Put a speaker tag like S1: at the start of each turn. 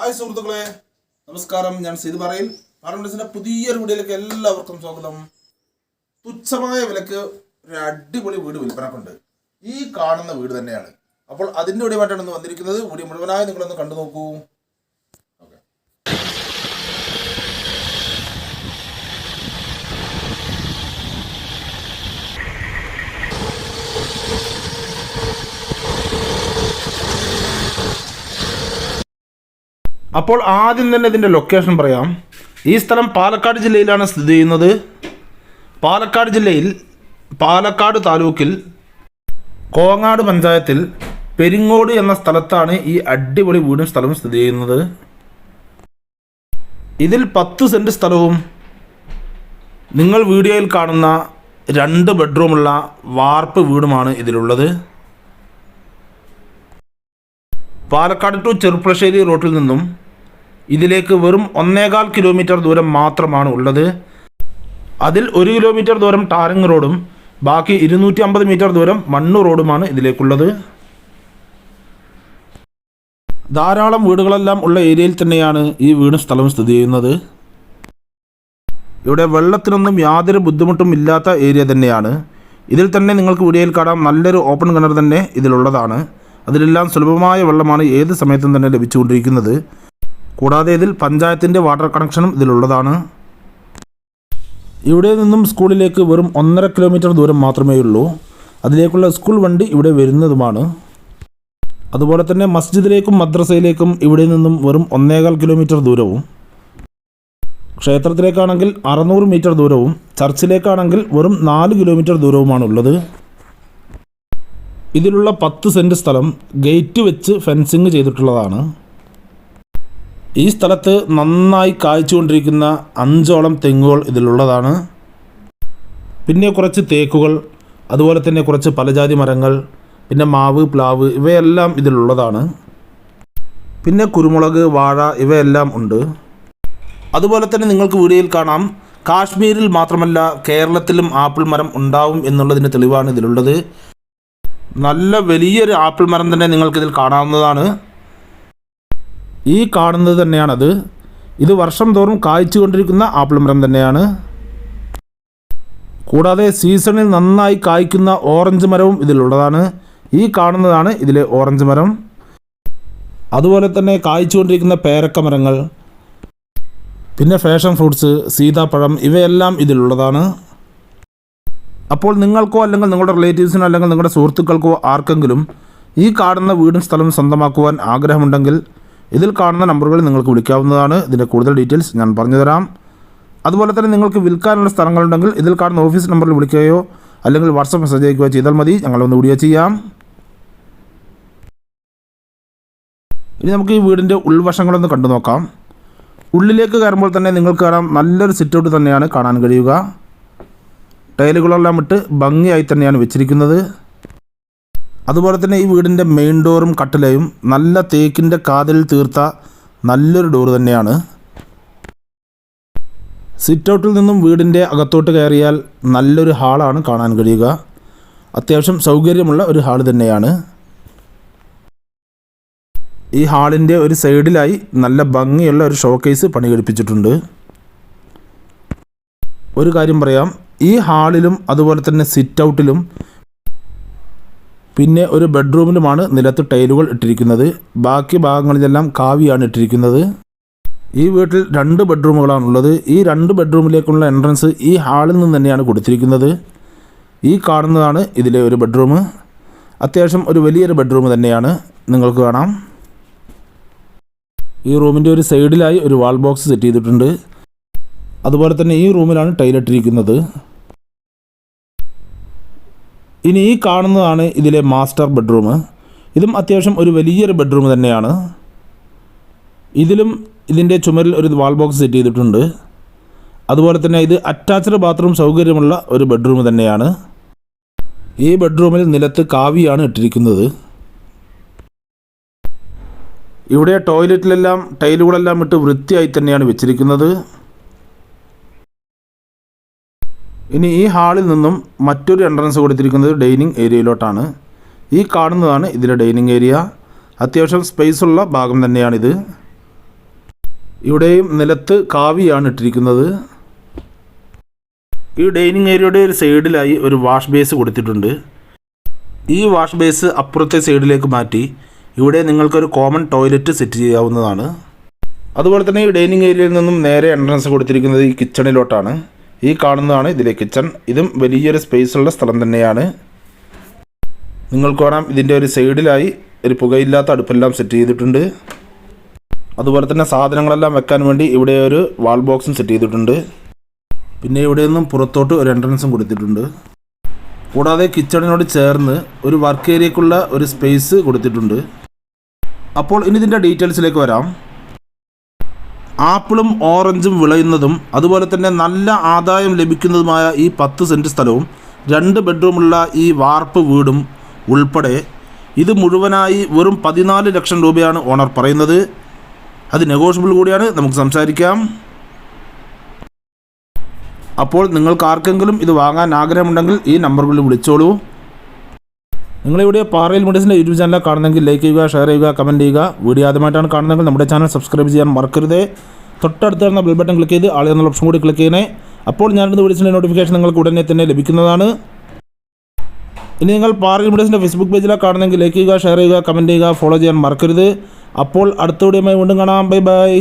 S1: Hi സുഹൃത്തുക്കളെ. നമസ്കാരം. ഞാൻ സീത് പറയിൽ പാർലമെന്റ്സിന്റെ പുതിയൊരു വീഡിയോയിലേക്ക് എല്ലാവർക്കും സ്വാഗതം. തുച്ഛമായ വിലക്ക് ഒരു അടിപൊളി വീട് വിൽപ്പനക്കുണ്ട്. ഈ കാണുന്ന വീട് തന്നെയാണ്. അപ്പോൾ അതിന്റെ വീടുമായിട്ടാണ് ഇന്ന് വന്നിരിക്കുന്നത്. വീട് മുഴുവനായി നിങ്ങളൊന്ന് കണ്ടു നോക്കൂ. അപ്പോൾ ആദ്യം തന്നെ ഇതിന്റെ ലൊക്കേഷൻ പറയാം. ഈ സ്ഥലം പാലക്കാട് ജില്ലയിലാണ് സ്ഥിതി ചെയ്യുന്നത്. പാലക്കാട് ജില്ലയിൽ പാലക്കാട് താലൂക്കിൽ കോങ്ങാട് പഞ്ചായത്തിൽ പെരിങ്ങോട് എന്ന സ്ഥലത്താണ് ഈ അടിപൊളി വീടും സ്ഥലവും സ്ഥിതി ചെയ്യുന്നത്. ഇതിൽ പത്ത് സെന്റ് സ്ഥലവും നിങ്ങൾ വീഡിയോയിൽ കാണുന്ന രണ്ട് ബെഡ്റൂമുള്ള വാർപ്പ് വീടുമാണ് ഇതിലുള്ളത്. പാലക്കാട് ടു ചെറുപ്പളശ്ശേരി റോട്ടിൽ നിന്നും ഇതിലേക്ക് വെറും ഒന്നേകാൽ കിലോമീറ്റർ ദൂരം മാത്രമാണ് ഉള്ളത്. അതിൽ ഒരു കിലോമീറ്റർ ദൂരം ടാറിങ് റോഡും ബാക്കി ഇരുന്നൂറ്റി അമ്പത് മീറ്റർ ദൂരം മണ്ണ് റോഡുമാണ് ഇതിലേക്കുള്ളത്. ധാരാളം വീടുകളെല്ലാം ഉള്ള ഏരിയയിൽ തന്നെയാണ് ഈ വീടും സ്ഥലവും സ്ഥിതി ചെയ്യുന്നത്. ഇവിടെ വെള്ളത്തിനൊന്നും യാതൊരു ബുദ്ധിമുട്ടും ഇല്ലാത്ത ഏരിയ തന്നെയാണ്. ഇതിൽ തന്നെ നിങ്ങൾക്ക് വീഡിയോയിൽ കാണാം. നല്ലൊരു ഓപ്പൺ കിണർ തന്നെ ഇതിലുള്ളതാണ്. അതിലെല്ലാം സുലഭമായ വെള്ളമാണ് ഏത് സമയത്തും തന്നെ ലഭിച്ചുകൊണ്ടിരിക്കുന്നത്. കൂടാതെ ഇതിൽ പഞ്ചായത്തിന്റെ വാട്ടർ കണക്ഷനും ഇതിലുള്ളതാണ്. ഇവിടെ നിന്നും സ്കൂളിലേക്ക് വെറും ഒന്നര കിലോമീറ്റർ ദൂരം മാത്രമേ ഉള്ളൂ. അതിലേക്കുള്ള സ്കൂൾ വണ്ടി ഇവിടെ വരുന്നതുമാണ്. അതുപോലെ തന്നെ മസ്ജിദിലേക്കും മദ്രസയിലേക്കും ഇവിടെ നിന്നും വെറും ഒന്നേകാൽ കിലോമീറ്റർ ദൂരവും. ക്ഷേത്രത്തിലേക്കാണെങ്കിൽ അറുന്നൂറ് മീറ്റർ ദൂരവും. ചർച്ചിലേക്കാണെങ്കിൽ വെറും നാല് കിലോമീറ്റർ ദൂരവുമാണ് ഉള്ളത് ഇതിലുള്ള പത്ത് സെന്റ് സ്ഥലം ഗേറ്റ് വെച്ച് ഫെൻസിങ് ചെയ്തിട്ടുള്ളതാണ്. ഈ സ്ഥലത്ത് നന്നായി കായ്ച്ചുകൊണ്ടിരിക്കുന്ന അഞ്ചോളം തെങ്ങുകൾ ഇതിലുള്ളതാണ്. പിന്നെ കുറച്ച് തേക്കുകൾ അതുപോലെ തന്നെ കുറച്ച് പലജാതി മരങ്ങൾ പിന്നെ മാവ് പ്ലാവ് ഇവയെല്ലാം ഇതിലുള്ളതാണ്. പിന്നെ കുരുമുളക് വാഴ ഇവയെല്ലാം ഉണ്ട്. അതുപോലെ തന്നെ നിങ്ങൾക്ക് വീഡിയോയിൽ കാണാം കാശ്മീരിൽ മാത്രമല്ല കേരളത്തിലും ആപ്പിൾ മരം ഉണ്ടാവും എന്നുള്ളതിന് തെളിവാണ് ഇതിലുള്ളത്. നല്ല വലിയൊരു ആപ്പിൾ മരം തന്നെ നിങ്ങൾക്കിതിൽ കാണാവുന്നതാണ്. ഈ കാണുന്നത് തന്നെയാണത്. ഇത് വർഷം തോറും കായ്ച്ചുകൊണ്ടിരിക്കുന്ന ആപ്പിൾ മരം തന്നെയാണ്. കൂടാതെ സീസണിൽ നന്നായി കായ്ക്കുന്ന ഓറഞ്ച് മരവും ഇതിലുള്ളതാണ്. ഈ കാണുന്നതാണ് ഇതിലെ ഓറഞ്ച് മരം. അതുപോലെ തന്നെ കായ്ച്ചുകൊണ്ടിരിക്കുന്ന പേരക്ക മരങ്ങൾ. പിന്നെ ഫാഷൻ ഫ്രൂട്ട്സ് സീതാപ്പഴം ഇവയെല്ലാം ഇതിലുള്ളതാണ്. അപ്പോൾ നിങ്ങൾക്കോ അല്ലെങ്കിൽ നിങ്ങളുടെ റിലേറ്റീവ്സിനോ അല്ലെങ്കിൽ നിങ്ങളുടെ സുഹൃത്തുക്കൾക്കോ ആർക്കെങ്കിലും ഈ കാണുന്ന വീടും സ്ഥലവും സ്വന്തമാക്കുവാൻ ആഗ്രഹമുണ്ടെങ്കിൽ ഇതിൽ കാണുന്ന നമ്പറുകളിൽ നിങ്ങൾക്ക് വിളിക്കാവുന്നതാണ്. ഇതിന്റെ കൂടുതൽ ഡീറ്റെയിൽസ് ഞാൻ പറഞ്ഞുതരാം. അതുപോലെ തന്നെ നിങ്ങൾക്ക് വിൽക്കാനുള്ള സ്ഥലങ്ങളുണ്ടെങ്കിൽ ഇതിൽ കാണുന്ന ഓഫീസ് നമ്പറിൽ വിളിക്കുകയോ അല്ലെങ്കിൽ വാട്സപ്പ് മെസ്സേജ് അയക്കുകയോ ചെയ്താൽ മതി. ഞങ്ങളൊന്ന് വീഡിയോ ചെയ്യാം. ഇനി നമുക്ക് ഈ വീടിന്റെ ഉൾവശങ്ങളൊന്ന് കണ്ടു നോക്കാം. ഉള്ളിലേക്ക് കയറുമ്പോൾ തന്നെ നിങ്ങൾക്ക് കാണാം നല്ലൊരു സിറ്റൗട്ട് തന്നെയാണ് കാണാൻ കഴിയുക. ടൈലുകളെല്ലാം ഇട്ട് ഭംഗിയായി തന്നെയാണ് വെച്ചിരിക്കുന്നത്. അതുപോലെ തന്നെ ഈ വീടിന്റെ മെയിൻ ഡോറും കട്ടിലയും നല്ല തേക്കിന്റെ കാതിൽ തീർത്ത നല്ലൊരു ഡോർ തന്നെയാണ്. സിറ്റൗട്ടിൽ നിന്നും വീടിന്റെ അകത്തോട്ട് കയറിയാൽ നല്ലൊരു ഹാളാണ് കാണാൻ കഴിയുക. അത്യാവശ്യം സൗകര്യമുള്ള ഒരു ഹാൾ തന്നെയാണ്. ഈ ഹാളിന്റെ ഒരു സൈഡിലായി നല്ല ഭംഗിയുള്ള ഒരു ഷോക്കേസ് പണി കഴിപ്പിച്ചിട്ടുണ്ട് ഒരു കാര്യം പറയാം ഈ ഹാളിലും അതുപോലെ തന്നെ സിറ്റ് ഔട്ടിലും പിന്നെ ഒരു ബെഡ്റൂമിലുമാണ് നിലത്ത് ടൈലുകൾ ഇട്ടിരിക്കുന്നത്. ബാക്കി ഭാഗങ്ങളിലെല്ലാം കാവിയാണ് ഇട്ടിരിക്കുന്നത്. ഈ വീട്ടിൽ രണ്ട് ബെഡ്റൂമുകളാണുള്ളത് ഈ രണ്ട് ബെഡ്റൂമിലേക്കുള്ള എൻട്രൻസ് ഈ ഹാളിൽ നിന്ന് തന്നെയാണ് കൊടുത്തിരിക്കുന്നത്. ഈ കാണുന്നതാണ് ഇതിലെ ഒരു ബെഡ്റൂം. അത്യാവശ്യം ഒരു വലിയൊരു ബെഡ്റൂം തന്നെയാണ്. നിങ്ങൾക്ക് കാണാം. ഈ റൂമിന്റെ ഒരു സൈഡിലായി ഒരു വാൾ ബോക്സ് സെറ്റ് ചെയ്തിട്ടുണ്ട്. അതുപോലെ തന്നെ ഈ റൂമിലാണ് ടൈലിട്ടിരിക്കുന്നത് ഇനി ഈ കാണുന്നതാണ് ഇതിലെ മാസ്റ്റർ ബെഡ്റൂം. ഇതും അത്യാവശ്യം ഒരു വലിയൊരു ബെഡ്റൂം തന്നെയാണ്. ഇതിലും ഇതിന്റെ ചുമരിൽ ഒരു വാൾ ബോക്സ് സെറ്റ് ചെയ്തിട്ടുണ്ട്. അതുപോലെ തന്നെ ഇത് അറ്റാച്ച്ഡ് ബാത്റൂം സൗകര്യമുള്ള ഒരു ബെഡ്റൂം തന്നെയാണ്. ഈ ബെഡ്റൂമിൽ നിലത്ത് കാവിയാണ് ഇട്ടിരിക്കുന്നത്. ഇവിടെ ടോയ്ലറ്റിലെല്ലാം ടൈലുകളെല്ലാം ഇട്ട് വൃത്തിയായി തന്നെയാണ് വെച്ചിരിക്കുന്നത്. ഇനി ഈ ഹാളിൽ നിന്നും മറ്റൊരു എൻട്രൻസ് കൊടുത്തിരിക്കുന്നത് ഡൈനിങ് ഏരിയയിലോട്ടാണ്. ഈ കാണുന്നതാണ് ഇതിലെ ഡൈനിങ് ഏരിയ. അത്യാവശ്യം സ്പേസ് ഉള്ള ഭാഗം തന്നെയാണിത്. ഇവിടെയും നിലത്ത് കാവിയാണ് ഇട്ടിരിക്കുന്നത്. ഈ ഡൈനിങ് ഏരിയയുടെ ഒരു സൈഡിലായി ഒരു വാഷ് ബേസ് കൊടുത്തിട്ടുണ്ട്. ഈ വാഷ് ബേസ് അപ്പുറത്തെ സൈഡിലേക്ക് മാറ്റി ഇവിടെ നിങ്ങൾക്കൊരു കോമൺ ടോയ്ലറ്റ് സെറ്റ് ചെയ്യാവുന്നതാണ്. അതുപോലെ തന്നെ ഈ ഡൈനിങ് ഏരിയയിൽ നിന്നും നേരെ എൻട്രൻസ് കൊടുത്തിരിക്കുന്നത് ഈ കിച്ചണിലോട്ടാണ് ഈ കാണുന്നതാണ് ഇതിലെ കിച്ചൺ. ഇതും വലിയൊരു സ്പേസുള്ള സ്ഥലം തന്നെയാണ്. നിങ്ങൾക്ക് കാണാം ഇതിന്റെ ഒരു സൈഡിലായി ഒരു പുകയില്ലാത്ത അടുപ്പെല്ലാം സെറ്റ് ചെയ്തിട്ടുണ്ട്. അതുപോലെ തന്നെ സാധനങ്ങളെല്ലാം വെക്കാൻ വേണ്ടി ഇവിടെ ഒരു വാൾ ബോക്സും സെറ്റ് ചെയ്തിട്ടുണ്ട്. പിന്നെ ഇവിടെ നിന്നും പുറത്തോട്ട് ഒരു എൻട്രൻസും കൊടുത്തിട്ടുണ്ട്. കൂടാതെ കിച്ചണിനോട് ചേർന്ന് ഒരു വർക്ക് ഏരിയക്കുള്ള ഒരു സ്പേസ് കൊടുത്തിട്ടുണ്ട്. അപ്പോൾ ഇനി ഇതിന്റെ ഡീറ്റെയിൽസിലേക്ക് വരാം. ആപ്പിളും ഓറഞ്ചും വിളയുന്നതും അതുപോലെ തന്നെ നല്ല ആദായം ലഭിക്കുന്നതുമായ ഈ പത്ത് സെന്റ് സ്ഥലവും രണ്ട് ബെഡ്റൂമുള്ള ഈ വാർപ്പ് വീടും ഉൾപ്പെടെ ഇത് മുഴുവനായി വെറും പതിനാല് ലക്ഷം രൂപയാണ് ഓണർ പറയുന്നത്. അത് നെഗോഷ്യബിൾ കൂടിയാണ്. നമുക്ക് സംസാരിക്കാം. അപ്പോൾ നിങ്ങൾക്ക് ആർക്കെങ്കിലും ഇത് വാങ്ങാൻ ആഗ്രഹമുണ്ടെങ്കിൽ ഈ നമ്പറുകളിൽ വിളിച്ചോളൂ. നിങ്ങളിവിടെ പാറയിൽ മുടിസിന്റെ യൂട്യൂബ് ചാനൽ കാണുന്നെങ്കിൽ ലൈക്ക് ചെയ്യുക ഷെയർ ചെയ്യുക കമന്റ് ചെയ്യുക. വീഡിയോ ആദ്യമായിട്ടാണ് കാണുന്നതെങ്കിൽ നമ്മുടെ ചാനൽ സബ്സ്ക്രൈബ് ചെയ്യാൻ മറക്കരുത്. തൊട്ടടുത്ത് വരുന്ന ബെൽ ബട്ടൺ ക്ലിക്ക് ചെയ്ത് ആൾ എന്നുള്ള ഓപ്ഷൻ കൂടി ക്ലിക്ക് ചെയ്യണേ. അപ്പോൾ ഞാനിത് വിളിച്ചിന്റെ നോട്ടിഫിക്കേഷൻ നിങ്ങൾക്ക് ഉടനെ തന്നെ ലഭിക്കുന്നതാണ്. ഇനി നിങ്ങൾ പാറയിൽ മുടിസിന്റെ ഫേസ്ബുക്ക് പേജിലാണ് കാണുന്നെങ്കിൽ ലൈക്ക് ചെയ്യുക ഷെയർ ചെയ്യുക കമന്റ് ചെയ്യുക ഫോളോ ചെയ്യാൻ മറക്കരുത്. അപ്പോൾ അടുത്ത വീഡിയോയുമായി വീണ്ടും കാണാം. Bye bye